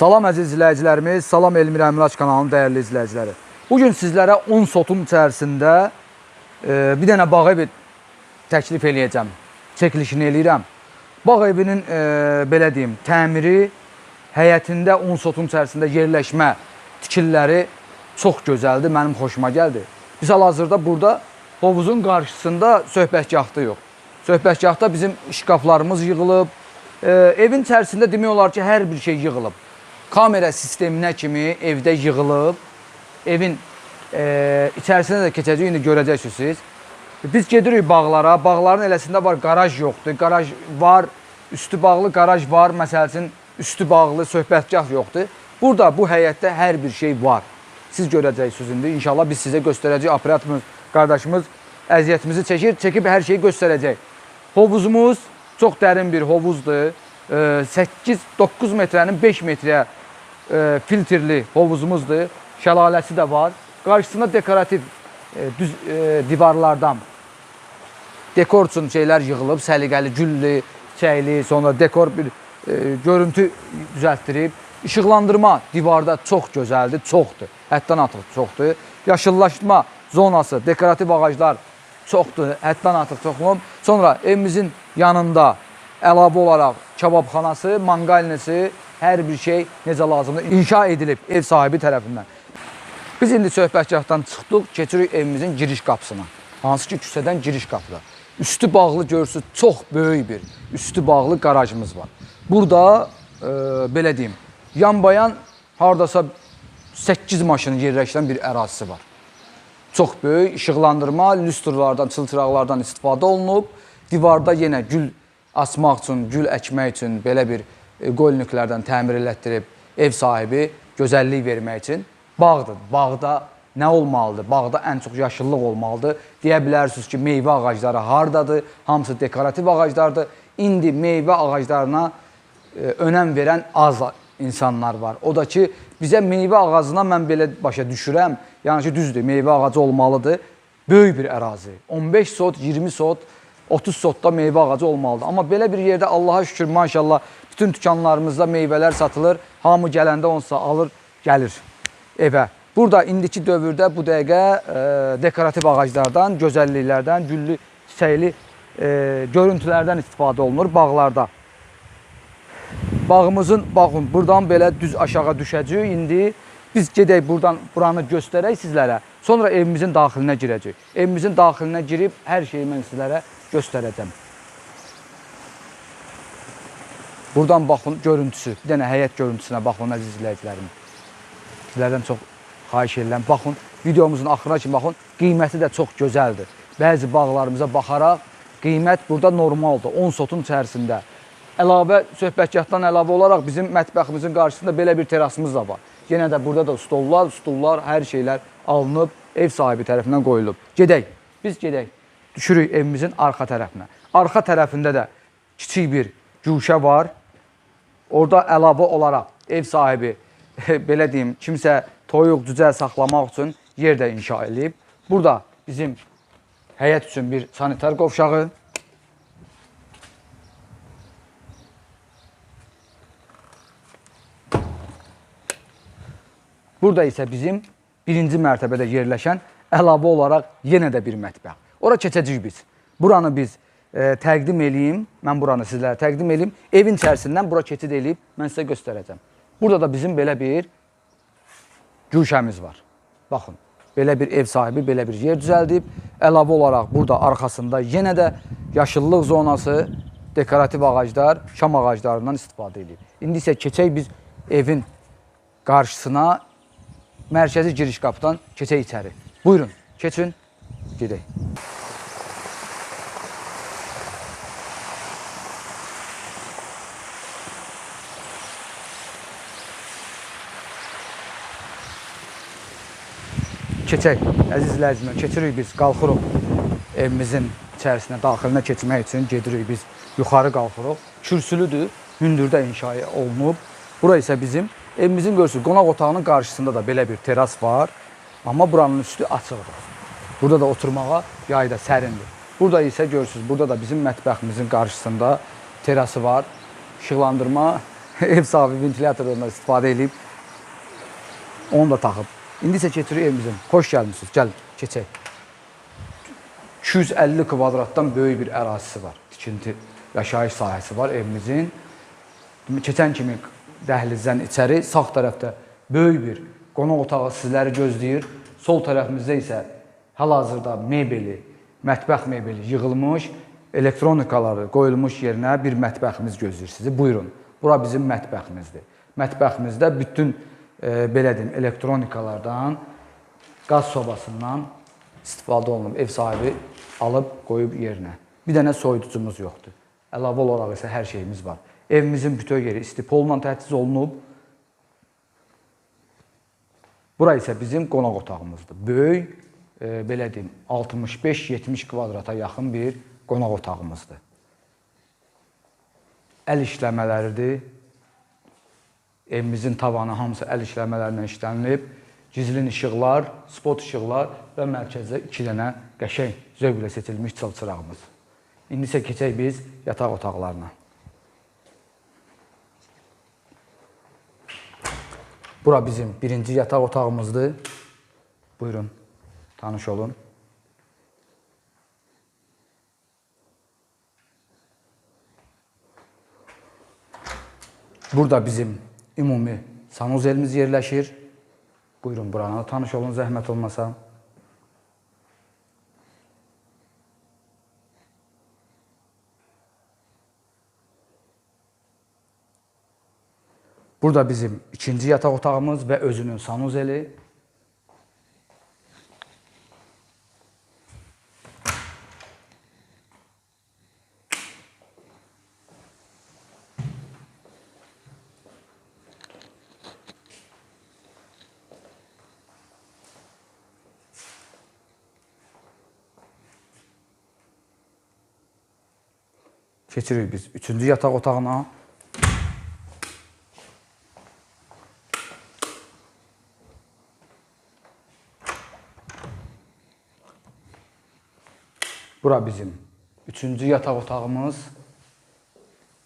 Salam əziz izləyicilərimiz, salam Elmir Əmraç kanalının dəyərli izləyiciləri. Bugün sizlərə 10 sotun içərisində e, bir dənə bağ evi təklif eləyəcəm. Çəkilişini eləyirəm. Bağ evinin e, belə deyim, təmiri, həyətində 10 sotun içərisində yerləşmə tikililəri çox gözəldir, mənim xoşuma gəldi. Biz hal-hazırda burada hovuzun qarşısında söhbətgahda yox. Söhbətgahda bizim şkaflarımız yığılıb, e, evin içərisində demək olar ki, hər bir şey yığılıb. Kamera sisteminə kimi evdə yığılıb, evin e, içərisinə də keçəcək, indi görəcəksiniz. Biz gedirik bağlara, bağların eləsində var, qaraj yoxdur, qaraj var, üstü bağlı qaraj var, məsəl üçün üstü bağlı söhbətgah yoxdur. Burada bu həyətdə hər bir şey var. Siz görəcəksiniz indi. İnşallah biz sizə göstərəcək. Operatorumuz, qardaşımız əziyyətimizi çəkir, çəkib hər şeyi göstərəcək. Hovuzumuz çox dərin bir hovuzdur. 8-9 metrənin 5 metrəyə e, filtrli hovuzumuzdur. Şəlaləsi də var. Qarşısında dekorativ e, düz e, divarlardan dekor üçün şeylər yığılıb, səliqəli, güllü, çəyli, sonra dekor bir e, görüntü düzəltdirib. İşıqlandırma divarda çox gözəldir, çoxdur. Həddən artıq çoxdur. Yaşıllaşma zonası, dekorativ ağaclar çoxdur, həddən artıq çoxdur. Sonra evimizin yanında əlavə olaraq kababxanası, manqalnisi, hər bir şey necə lazımdır inşa edilib ev sahibi tərəfindən. Biz indi söhbətgahdan çıxdıq, keçirik evimizin giriş qapısına. Hansı ki, küçədən giriş qapıda. Üstü bağlı görürsünüz, çox böyük bir üstü bağlı qarajımız var. Burada e, belə deyim, yanbayan hardasa 8 maşın yerləşən bir ərazisi var. Çox böyük işıqlandırma, lüstrlardan, çılçıraqlardan istifadə olunub. Divarda yenə gül asmaq üçün, gül əkmək üçün belə bir e, qoyunluqlardan təmir elətdirib ev sahibi gözəllik vermək üçün bağdır. Bağda nə olmalıdır? Bağda ən çox yaşıllıq olmalıdır. Deyə bilərsiniz ki, meyvə ağacları hardadır? Hamısı dekorativ ağaclardır. İndi meyvə ağaclarına e, önəm verən az insanlar var. O da ki, bizə meyvə ağacına mən belə başa düşürəm. Yəni ki, düzdür, meyvə ağacı olmalıdır. Böyük bir ərazi. 15 sot, 20 sot, 30 sotda meyvə ağacı olmalıdır. Amma belə bir yerdə Allaha şükür, maşallah, bütün dükanlarımızda meyvələr satılır. Hamı gələndə onsa alır, gəlir evə. Burada indiki dövrdə bu dəqiqə e, dekorativ ağaclardan, gözəlliklərdən, güllü, çiçəkli e, görüntülərdən istifadə olunur bağlarda. Bağımızın, baxın, buradan belə düz aşağı düşəcəyik. İndi biz gedək buradan buranı göstərək sizlərə. Sonra evimizin daxilinə girəcək. Evimizin daxilinə girib hər şeyi mən sizlərə göstərəcəm. Buradan baxın görüntüsü, bir dənə həyət görüntüsünə baxın əziz izləyicilərim. Sizlərdən çox xahiş edirəm. Baxın, videomuzun axırına kimi baxın. Qiyməti də çox gözəldir. Bəzi bağlarımıza baxaraq qiymət burada normaldır. 10 sotun içərisində. Əlavə söhbətgahdan əlavə olaraq bizim mətbəximizin qarşısında belə bir terasımız da var. Yenə də burada da stollar, stullar, hər şeylər alınıb ev sahibi tərəfindən qoyulub. Gedək. Biz gedək. Düşürük evimizin arxa tərəfinə. Arxa tərəfində də kiçik bir güşə var. Orada əlavə olaraq ev sahibi belə deyim, kimsə toyuq, cücə saxlamaq üçün yer də inşa edib. Burada bizim həyət üçün bir sanitar qovşağı, Burada isə bizim birinci mərtəbədə yerləşən əlavə olaraq yenə də bir mətbəx. Ora keçəcəyik biz. Buranı biz e, təqdim eləyim. Mən buranı sizlərə təqdim eləyim. Evin içərisindən bura keçid eləyib mən sizə göstərəcəm. Burada da bizim belə bir güşəmiz var. Baxın, belə bir ev sahibi belə bir yer düzəldib. Əlavə olaraq burada arxasında yenə də yaşıllıq zonası, dekorativ ağaclar, şam ağaclarından istifadə edib. İndi isə keçək biz evin qarşısına mərkəzi giriş qapıdan keçək içəri. Buyurun, keçin, gedək. Keçək, əziz izləyicilər, keçirik biz, qalxırıq evimizin içərisinə, daxilinə keçmək üçün gedirik biz, yuxarı qalxırıq. Kürsülüdür, hündürdə inşa olunub. Bura isə bizim evimizin görürsünüz, qonaq otağının qarşısında da belə bir teras var. Amma buranın üstü açıqdır. Burada da oturmağa yayda sərindir. Burada isə görürsünüz, burada da bizim mətbəximizin qarşısında terası var. İşıqlandırma ev sahibi ventilyatorlarından istifadə edib onu da taxıb. İndi isə keçirik evimizin. Xoş gəlmisiniz. Gəlin, keçək. 250 kvadratdan böyük bir ərazisi var. Tikinti, yaşayış sahəsi var evimizin. Keçən kimi dəhlizdən içəri sağ tərəfdə böyük bir qonaq otağı sizləri gözləyir. Sol tərəfimizdə isə hal-hazırda mebeli, mətbəx mebeli yığılmış, elektronikaları qoyulmuş yerinə bir mətbəximiz gözləyir sizi. Buyurun. Bura bizim mətbəximizdir. Mətbəximizdə bütün e, belə deyim, elektronikalardan, qaz sobasından istifadə olunub. Ev sahibi alıb qoyub yerinə. Bir dənə soyuducumuz yoxdur. Əlavə olaraq isə hər şeyimiz var. Evimizin bütöv yeri istipolla təchiz olunub. Bura isə bizim qonaq otağımızdır. Böyük, e, belə deyim, 65-70 kvadrata yaxın bir qonaq otağımızdır. Əl işləmələridir. Evimizin tavanı hamısı əl işləmələrindən işlənilib. Gizlin işıqlar, spot işıqlar və mərkəzdə 2 dənə qəşəng zövqlə seçilmiş çılçırağımız. İndi isə keçək biz yataq otaqlarına. Bura bizim birinci yataq otağımızdır. Buyurun, tanış olun. Burada bizim ümumi sanuzelimiz yerləşir. Buyurun buranı tanış olun zəhmət olmasa. Burada bizim ikinci yataq otağımız və özünün sanuzeli. Keçirik biz üçüncü yataq otağına. Bura bizim üçüncü yataq otağımız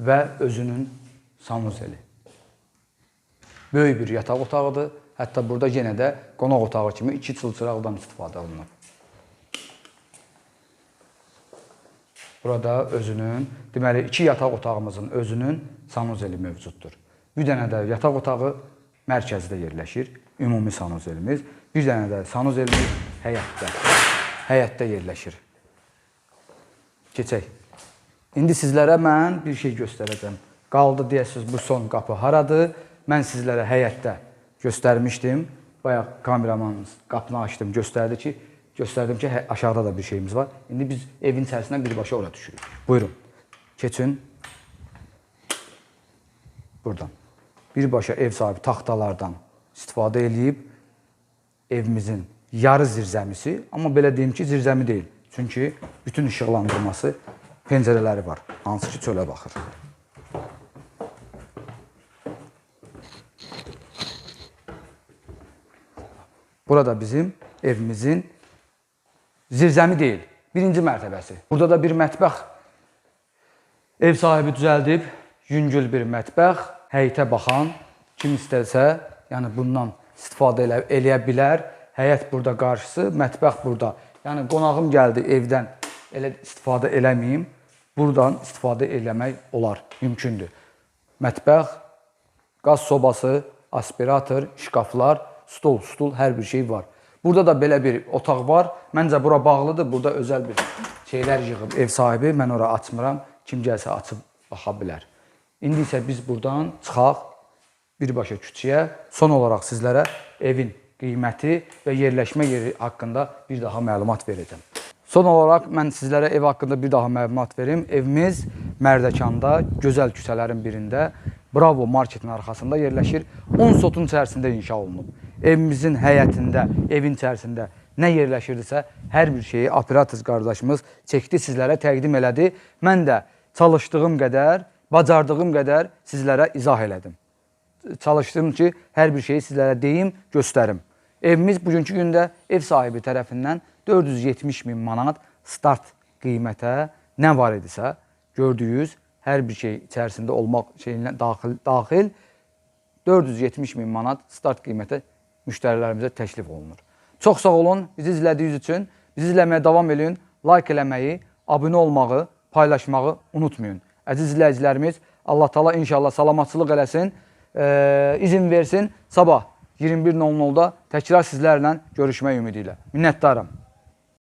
və özünün sanuzeli. Böyük bir yataq otağıdır. Hətta burada yenə də qonaq otağı kimi iki çılçıraqdan istifadə olunur. Burada özünün, deməli iki yataq otağımızın özünün sanuzeli mövcuddur. Bir dənə də yataq otağı mərkəzdə yerləşir, ümumi sanuzelimiz. Bir dənə də sanuzelimiz həyətdə, həyətdə yerləşir. Keçək. İndi sizlərə mən bir şey göstərəcəm. Qaldı deyəsiniz bu son qapı haradır? Mən sizlərə həyətdə göstərmişdim. Bayaq kameramanımız qapını açdım, göstərdi ki, göstərdim ki, hə- aşağıda da bir şeyimiz var. İndi biz evin içərisindən birbaşa ora düşürük. Buyurun. Keçin. Buradan. Birbaşa ev sahibi taxtalardan istifadə eləyib evimizin yarı zirzəmisi, amma belə deyim ki, zirzəmi deyil. Çünki bütün işıqlandırması pəncərələri var, hansı ki çölə baxır. Burada bizim evimizin zirzəmi deyil, birinci mərtəbəsi. Burada da bir mətbəx ev sahibi düzəldib, yüngül bir mətbəx, həyətə baxan, kim istəsə, yəni bundan istifadə elə, eləyə bilər. Həyət burada qarşısı, mətbəx burada. Yəni qonağım gəldi evdən elə istifadə eləməyim. Buradan istifadə eləmək olar, mümkündür. Mətbəx, qaz sobası, aspirator, şkaflar, stol, stul, hər bir şey var. Burada da belə bir otaq var. Məncə bura bağlıdır. Burada özəl bir şeylər yığıb ev sahibi. Mən ora açmıram. Kim gəlsə açıb baxa bilər. İndi isə biz buradan çıxaq birbaşa küçəyə. Son olaraq sizlərə evin qiyməti və yerləşmə yeri haqqında bir daha məlumat verəcəm. Son olaraq mən sizlərə ev haqqında bir daha məlumat verim. Evimiz Mərdəkanda, gözəl küçələrin birində, Bravo marketin arxasında yerləşir. 10 sotun içərisində inşa olunub. Evimizin həyətində, evin içərisində nə yerləşirdisə, hər bir şeyi operator qardaşımız çəkdi, sizlərə təqdim elədi. Mən də çalışdığım qədər, bacardığım qədər sizlərə izah elədim çalışdım ki, hər bir şeyi sizlərə deyim, göstərim. Evimiz bugünkü gündə ev sahibi tərəfindən 470 min manat start qiymətə nə var idisə, gördüyünüz hər bir şey içərisində olmaq şeyinə daxil daxil 470 min manat start qiymətə müştərilərimizə təklif olunur. Çox sağ olun bizi izlədiyiniz üçün. Bizi izləməyə davam edin. Like eləməyi, abunə olmağı, paylaşmağı unutmayın. Əziz izləyicilərimiz, Allah Taala inşallah salamatçılıq eləsin, e, izin versin. Sabah 21:00-da təkrar sizlərlə görüşmək ümidi ilə. Minnətdaram.